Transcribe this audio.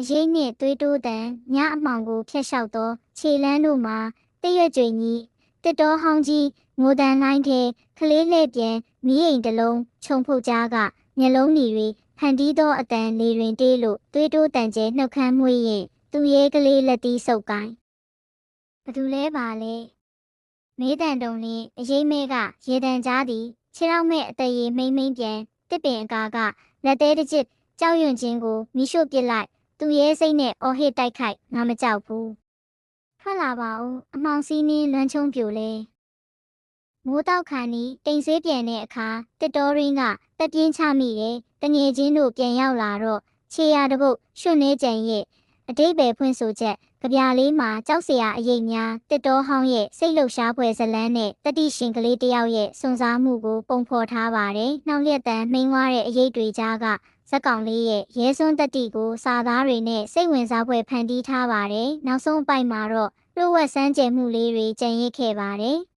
အရေးနှင့်သွေးတိုးတန်ညအမှောင်ကိုဖျက်လျှောက်သောခြေလန်းတို့မှာတရွက်ကြွင်ကြီးတစ်တော်ဟောင်းကြီးငိုတန်လိုင်းထဲကလေးလှဲ့ပြန်မီးအိမ်တစ်လုံးခြုံဖုတ်ကြားကမျက်လုံးတွေတွေဖန်တီးသောအတန်လေတွင်တေးလို့သွေးတိုးတန်ကျဲနှုတ်ခမ်းမွေးရင်သူရဲကလေးလက်တီးဆုပ်ကိုင်းဘသူလဲပါလဲမေးတန်တုံလင်းအရေးမဲကရေတန်ကြားသည်ခြေထောက်မဲ့အသက်ရည်မိမ့်မိမ့်ပြန်တစ်ပင်အကာကလက်သေးတစ်ချစ်ကြောက်ရွံ့ခြင်းကိုမိရှို့ပစ်လိုက် သူရဲစိတ်နဲ့အော်ဟစ်တိုက်ခိုက်ငါမကြောက်ဘူးထွက်လာပါဦးအမောင်စီးနင်းလွမ်းချုံပြိုလဲမိုးတောက်ခါနီးတိမ်ဆွေးပြန်တဲ့အခါတစ်တော်ရင်းကတက်ပြင်းချမိတယ်တငယ်ချင်းတို့ပြန်ရောက်လာတော့ခြေရတပုတ်ရွှွနေကြံရဲ့အတိတ်ပဲဖွင့်ဆိုချက်ကြပြာလေးမှာကြောက်စရာအရေးများတစ်တော်ဟောင်းရဲ့စိတ်လှုပ်ရှားဖွယ်ဇလန်းနဲ့တတိရှင်ကလေးတစ်ယောက်ရဲ့စွန့်စားမှုကိုပုံဖော်ထားပါတယ်။နှောင်လျက်တန်မိန်ွားတဲ့အရေးတွေကြားက ဇက်ကောင်လေးရဲ့ရဲစွန်းတတိကိုစာသားတွေနဲ့စိတ်ဝင်စားဖွယ်ဖန်တီးထားပါတယ်။နောက်ဆုံးအပိုက်မှာတော့လှုပ်ဝက်စမ်းကြယ်မှုလေးတွေကြံရစ်ခဲ့ပါတယ်။